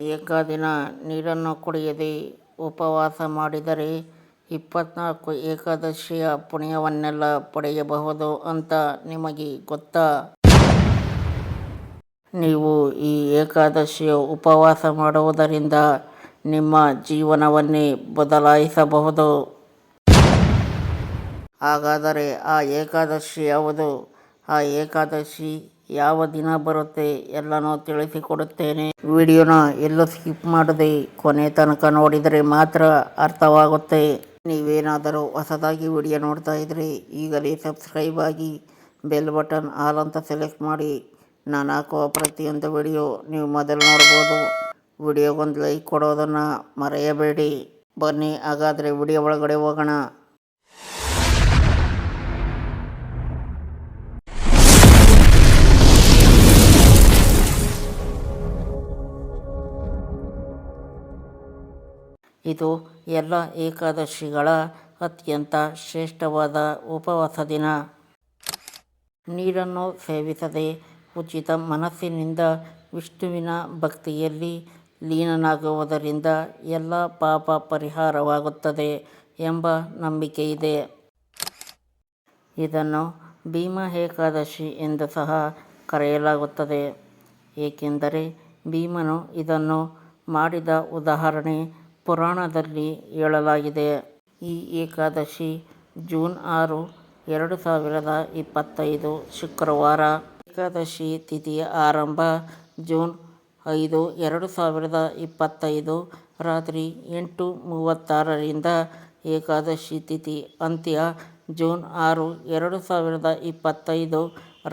ಏಕದಿನ ನೀರನ್ನು ಕುಡಿಯದೆ ಉಪವಾಸ ಮಾಡಿದರೆ ಇಪ್ಪತ್ನಾಲ್ಕು ಏಕಾದಶಿಯ ಪುಣ್ಯವನ್ನೆಲ್ಲ ಪಡೆಯಬಹುದು ಅಂತ ನಿಮಗೆ ಗೊತ್ತಾ? ನೀವು ಈ ಏಕಾದಶಿಯ ಉಪವಾಸ ಮಾಡುವುದರಿಂದ ನಿಮ್ಮ ಜೀವನವನ್ನೇ ಬದಲಾಯಿಸಬಹುದು. ಹಾಗಾದರೆ ಆ ಏಕಾದಶಿ ಯಾವುದು? ಆ ಏಕಾದಶಿ ಯಾವ ದಿನ ಬರುತ್ತೆ ಎಲ್ಲನೂ ತಿಳಿಸಿಕೊಡುತ್ತೇನೆ. ವಿಡಿಯೋನ ಎಲ್ಲೂ ಸ್ಕಿಪ್ ಮಾಡದೆ ಕೊನೆ ತನಕ ನೋಡಿದರೆ ಮಾತ್ರ ಅರ್ಥವಾಗುತ್ತೆ. ನೀವೇನಾದರೂ ಹೊಸದಾಗಿ ವಿಡಿಯೋ ನೋಡ್ತಾ ಇದ್ರೆ ಈಗಲೇ ಸಬ್ಸ್ಕ್ರೈಬ್ ಆಗಿ ಬೆಲ್ ಬಟನ್ ಆಲ್ ಅಂತ ಸೆಲೆಕ್ಟ್ ಮಾಡಿ ನಾನು ಹಾಕುವ ಪ್ರತಿಯೊಂದು ವಿಡಿಯೋ ನೀವು ಮೊದಲು ನೋಡ್ಬೋದು. ವಿಡಿಯೋಗೊಂದು ಲೈಕ್ ಕೊಡೋದನ್ನ ಮರೆಯಬೇಡಿ. ಬನ್ನಿ, ಹಾಗಾದರೆ ವಿಡಿಯೋ ಒಳಗಡೆ ಹೋಗೋಣ. ಇದು ಎಲ್ಲ ಏಕಾದಶಿಗಳ ಅತ್ಯಂತ ಶ್ರೇಷ್ಠವಾದ ಉಪವಾಸ ದಿನ. ನೀರನ್ನು ಸೇವಿಸದೆ ಉಚಿತ ಮನಸ್ಸಿನಿಂದ ವಿಷ್ಣುವಿನ ಭಕ್ತಿಯಲ್ಲಿ ಲೀನನಾಗುವುದರಿಂದ ಎಲ್ಲ ಪಾಪ ಪರಿಹಾರವಾಗುತ್ತದೆ ಎಂಬ ನಂಬಿಕೆಯಿದೆ. ಇದನ್ನು ಭೀಮ ಏಕಾದಶಿ ಎಂದು ಸಹ ಕರೆಯಲಾಗುತ್ತದೆ. ಏಕೆಂದರೆ ಭೀಮನು ಇದನ್ನು ಮಾಡಿದ ಉದಾಹರಣೆ ಪುರಾಣದಲ್ಲಿ ಹೇಳಲಾಗಿದೆ. ಈ ಏಕಾದಶಿ ಜೂನ್ ಆರು, ಎರಡು ಸಾವಿರದ ಇಪ್ಪತ್ತೈದು ಶುಕ್ರವಾರ. ಏಕಾದಶಿ ತಿಥಿಯ ಆರಂಭ ಜೂನ್ ಐದು, ಎರಡು ಸಾವಿರದ ಇಪ್ಪತ್ತೈದು ರಾತ್ರಿ ಎಂಟು ಮೂವತ್ತಾರರಿಂದ ಏಕಾದಶಿ ತಿಥಿ ಅಂತ್ಯ ಜೂನ್ ಆರು, ಎರಡು ಸಾವಿರದ ಇಪ್ಪತ್ತೈದು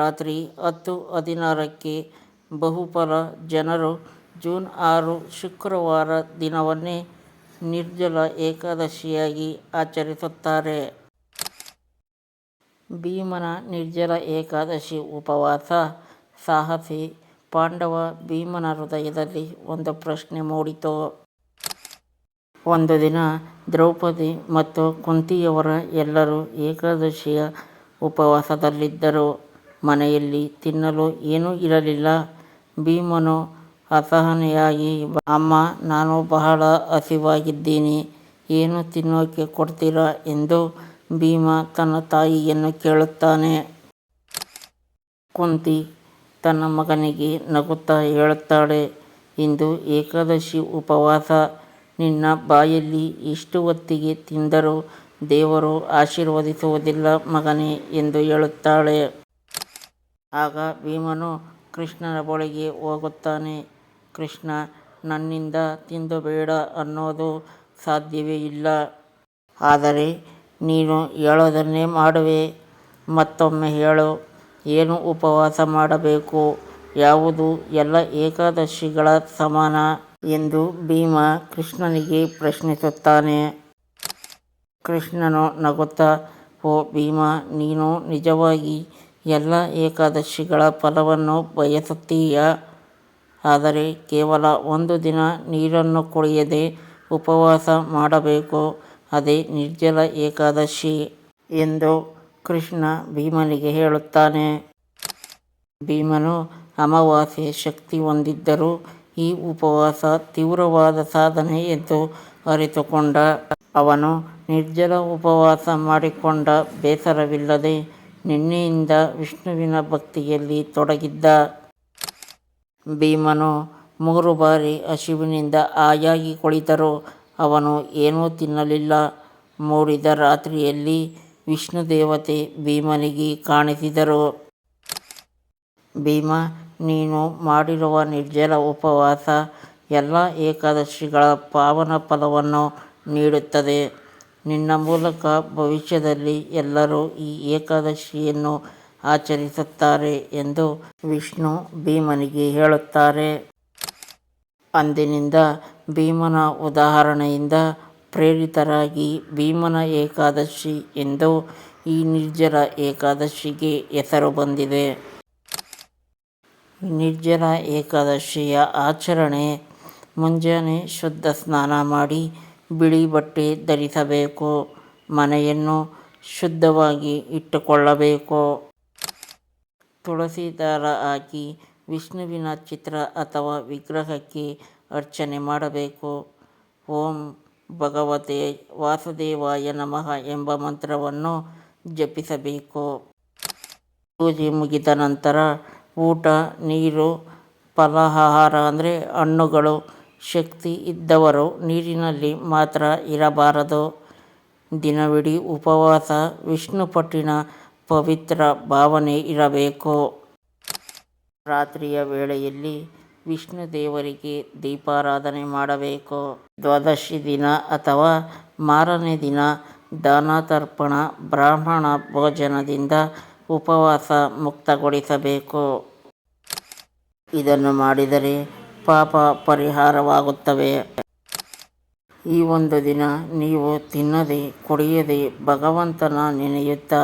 ರಾತ್ರಿ ಹತ್ತು ಹದಿನಾರಕ್ಕೆ. ಬಹುಪಲ ಜನರು ಜೂನ್ ಆರು ಶುಕ್ರವಾರ ದಿನವನ್ನೇ ನಿರ್ಜಲ ಏಕಾದಶಿಯಾಗಿ ಆಚರಿಸುತ್ತಾರೆ. ಭೀಮನ ನಿರ್ಜಲ ಏಕಾದಶಿ ಉಪವಾಸ ಸಾಹಸಿ ಪಾಂಡವ ಭೀಮನ ಹೃದಯದಲ್ಲಿ ಒಂದು ಪ್ರಶ್ನೆ ಮೂಡಿತು. ಒಂದು ದಿನ ದ್ರೌಪದಿ ಮತ್ತು ಕುಂತಿಯವರ ಎಲ್ಲರೂ ಏಕಾದಶಿಯ ಉಪವಾಸದಲ್ಲಿದ್ದರು. ಮನೆಯಲ್ಲಿ ತಿನ್ನಲು ಏನೂ ಇರಲಿಲ್ಲ. ಭೀಮನು ಅಸಹನೆಯಾಗಿ, ಅಮ್ಮ, ನಾನು ಬಹಳ ಹಸಿವಾಗಿದ್ದೀನಿ. ಏನು ತಿನ್ನೋಕೆ ಕೊಡ್ತೀರಾ ಎಂದು ಭೀಮ ತನ್ನ ತಾಯಿಯನ್ನು ಕೇಳುತ್ತಾನೆ. ಕುಂತಿ ತನ್ನ ಮಗನಿಗೆ ನಗುತ್ತಾ ಹೇಳುತ್ತಾಳೆ, ಇಂದು ಏಕಾದಶಿ ಉಪವಾಸ. ನಿನ್ನ ಬಾಯಲ್ಲಿ ಇಷ್ಟು ಹೊತ್ತಿಗೆ ತಿಂದರೂ ದೇವರು ಆಶೀರ್ವದಿಸುವುದಿಲ್ಲ ಮಗನೇ ಎಂದು ಹೇಳುತ್ತಾಳೆ. ಆಗ ಭೀಮನು ಕೃಷ್ಣನ ಬಳಿಗೆ ಹೋಗುತ್ತಾನೆ. ಕೃಷ್ಣ, ನನ್ನಿಂದ ತಿಂದುಬೇಡ ಅನ್ನೋದು ಸಾಧ್ಯವೇ ಇಲ್ಲ. ಆದರೆ ನೀನು ಹೇಳೋದನ್ನೇ ಮಾಡುವೆ. ಮತ್ತೊಮ್ಮೆ ಹೇಳು, ಏನು ಉಪವಾಸ ಮಾಡಬೇಕು. ಯಾವುದು ಎಲ್ಲ ಏಕಾದಶಿಗಳ ಸಮಾನ ಎಂದು ಭೀಮ ಕೃಷ್ಣನಿಗೆ ಪ್ರಶ್ನಿಸುತ್ತಾನೆ. ಕೃಷ್ಣನು ನಗುತ್ತಾ, ಓ ಭೀಮ, ನೀನು ನಿಜವಾಗಿ ಎಲ್ಲ ಏಕಾದಶಿಗಳ ಫಲವನ್ನು ಬಯಸುತ್ತೀಯ. ಆದರೆ ಕೇವಲ ಒಂದು ದಿನ ನೀರನ್ನು ಕುಡಿಯದೆ ಉಪವಾಸ ಮಾಡಬೇಕು, ಅದೇ ನಿರ್ಜಲ ಏಕಾದಶಿ ಎಂದು ಕೃಷ್ಣ ಭೀಮನಿಗೆ ಹೇಳುತ್ತಾನೆ. ಭೀಮನು ಅಮಾವಾಸ್ಯೆ ಶಕ್ತಿ ಹೊಂದಿದ್ದರೂ ಈ ಉಪವಾಸ ತೀವ್ರವಾದ ಸಾಧನೆ ಎಂದು ಅರಿತುಕೊಂಡ. ಅವನು ನಿರ್ಜಲ ಉಪವಾಸ ಮಾಡಿಕೊಂಡ ಬೇಸರವಿಲ್ಲದೆ ನಿನ್ನೆಯಿಂದ ವಿಷ್ಣುವಿನ ಭಕ್ತಿಯಲ್ಲಿ ತೊಡಗಿದ್ದ. ಭೀಮನು ಮೂರು ಬಾರಿ ಹಸಿವಿನಿಂದ ಆಯಾಗಿ ಕುಳಿತರು, ಅವನು ಏನೂ ತಿನ್ನಲಿಲ್ಲ. ಮೂಡಿದ ರಾತ್ರಿಯಲ್ಲಿ ವಿಷ್ಣು ದೇವತೆ ಭೀಮನಿಗೆ ಕಾಣಿಸಿದರು. ಭೀಮ ನೀನು ಮಾಡಿರುವ ನಿರ್ಜಲ ಉಪವಾಸ ಎಲ್ಲ ಏಕಾದಶಿಗಳ ಪಾವನ ಫಲವನ್ನು ನೀಡುತ್ತದೆ. ನಿನ್ನ ಮೂಲಕ ಭವಿಷ್ಯದಲ್ಲಿ ಎಲ್ಲರೂ ಈ ಏಕಾದಶಿಯನ್ನು ಆಚರಿಸುತ್ತಾರೆ ಎಂದು ವಿಷ್ಣು ಭೀಮನಿಗೆ ಹೇಳುತ್ತಾರೆ. ಅಂದಿನಿಂದ ಭೀಮನ ಉದಾಹರಣೆಯಿಂದ ಪ್ರೇರಿತರಾಗಿ ಭೀಮನ ಏಕಾದಶಿ ಎಂದು ಈ ನಿರ್ಜರ ಏಕಾದಶಿಗೆ ಹೆಸರು ಬಂದಿದೆ. ನಿರ್ಜರ ಏಕಾದಶಿಯ ಆಚರಣೆ ಮುಂಜಾನೆ ಶುದ್ಧ ಸ್ನಾನ ಮಾಡಿ ಬಿಳಿ ಬಟ್ಟೆ ಧರಿಸಬೇಕು. ಮನೆಯನ್ನು ಶುದ್ಧವಾಗಿ ಇಟ್ಟುಕೊಳ್ಳಬೇಕು. ತುಳಸಿ ದಾರ ಹಾಕಿ ವಿಷ್ಣುವಿನ ಚಿತ್ರ ಅಥವಾ ವಿಗ್ರಹಕ್ಕೆ ಅರ್ಚನೆ ಮಾಡಬೇಕು. ಓಂ ಭಗವತೆ ವಾಸುದೇವಾಯ ನಮಃ ಎಂಬ ಮಂತ್ರವನ್ನು ಜಪಿಸಬೇಕು. ಪೂಜೆ ಮುಗಿದ ನಂತರ ಊಟ, ನೀರು, ಫಲಾಹಾರ ಅಂದರೆ ಹಣ್ಣುಗಳು, ಶಕ್ತಿ ಇದ್ದವರು ನೀರಿನಲ್ಲಿ ಮಾತ್ರ ಇರಬಾರದು. ದಿನವಿಡೀ ಉಪವಾಸ ವಿಷ್ಣು ಪಟ್ಟಿನ ಪವಿತ್ರ ಭಾವನೆ ಇರಬೇಕು. ರಾತ್ರಿಯ ವೇಳೆಯಲ್ಲಿ ವಿಷ್ಣು ದೇವರಿಗೆ ದೀಪಾರಾಧನೆ ಮಾಡಬೇಕು. ದ್ವಾದಶಿ ದಿನ ಅಥವಾ ಮಾರನೇ ದಿನ ದಾನ ತರ್ಪಣ ಬ್ರಾಹ್ಮಣ ಭೋಜನದಿಂದ ಉಪವಾಸ ಮುಕ್ತಗೊಳಿಸಬೇಕು. ಇದನ್ನು ಮಾಡಿದರೆ ಪಾಪ ಪರಿಹಾರವಾಗುತ್ತವೆ. ಈ ಒಂದು ದಿನ ನೀವು ತಿನ್ನದೆ ಕುಡಿಯದೆ ಭಗವಂತನ ನೆನೆಯುತ್ತಾ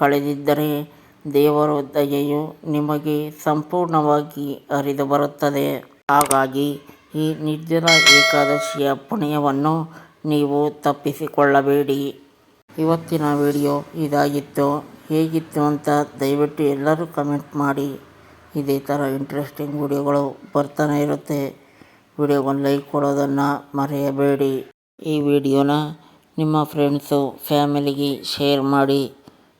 ಕಳೆದಿದ್ದರೆ ದೇವರ ದಯೆಯು ನಿಮಗೆ ಸಂಪೂರ್ಣವಾಗಿ ಅರಿದು ಬರುತ್ತದೆ. ಹಾಗಾಗಿ ಈ ನಿರ್ಜಲ ಏಕಾದಶಿಯ ಪುಣ್ಯವನ್ನು ನೀವು ತಪ್ಪಿಸಿಕೊಳ್ಳಬೇಡಿ. ಇವತ್ತಿನ ವಿಡಿಯೋ ಇದಾಗಿತ್ತು. ಹೇಗಿತ್ತು ಅಂತ ದಯವಿಟ್ಟು ಎಲ್ಲರೂ ಕಮೆಂಟ್ ಮಾಡಿ. ಇದೇ ಥರ ಇಂಟ್ರೆಸ್ಟಿಂಗ್ ವಿಡಿಯೋಗಳು ಬರ್ತಾನೆ ಇರುತ್ತೆ. ವಿಡಿಯೋಗೊಂದು ಲೈಕ್ ಕೊಡೋದನ್ನು ಮರೆಯಬೇಡಿ. ಈ ವಿಡಿಯೋನ ನಿಮ್ಮ ಫ್ರೆಂಡ್ಸು, ಫ್ಯಾಮಿಲಿಗೆ ಶೇರ್ ಮಾಡಿ.